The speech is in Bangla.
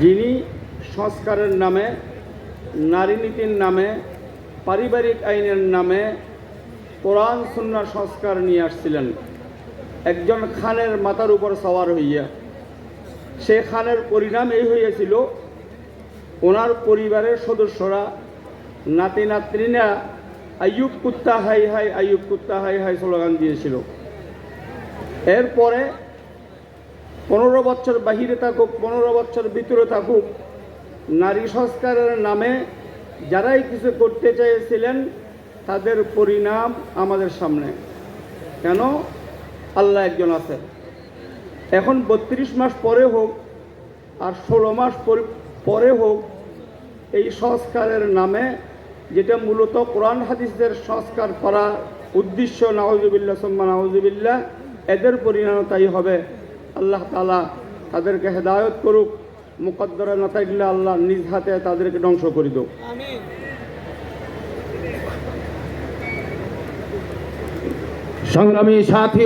যিনি সংস্কারের নামে, নারী নীতির নামে, পারিবারিক আইনের নামে কোরআন সুন্নার সংস্কার নিয়ে আসছিলেন। একজন খানের মাথার উপর সওয়ার হইয়া। সে খানের পরিণাম এই হইয়াছিল, ওনার পরিবারের সদস্যরা, নাতি নাতনিরা, আইয়ুব কুত্তা হাই হাই আয়ুব কুত্তা হাই হাই স্লোগান দিয়েছিল। এরপরে পনেরো বছর বাহিরে থাকুক, পনেরো বছর ভিতরে থাকুক, নারী সংস্কারের নামে যারাই কিছু করতে চেয়েছিলেন, তাদের পরিণাম আমাদের সামনে। কেন? আল্লাহ একজন আছে এখন বত্রিশ মাস পরে হোক আর ষোলো মাস পর- হোক, এই সংস্কারের নামে যেটা মূলত কোরআন হাদিসের সংস্কার করা উদ্দেশ্য নাওজুবিল্লা সম্মা নাওজুবিল্লা এদের পরিণাম তাই হবে আল্লাহ তালা তাদেরকে হেদায়ত করুক মুকদ্দরে না থাকলে আল্লাহ নিজ হাতে তাদেরকে ধ্বংস করে দেব সংগ্রামী সাথী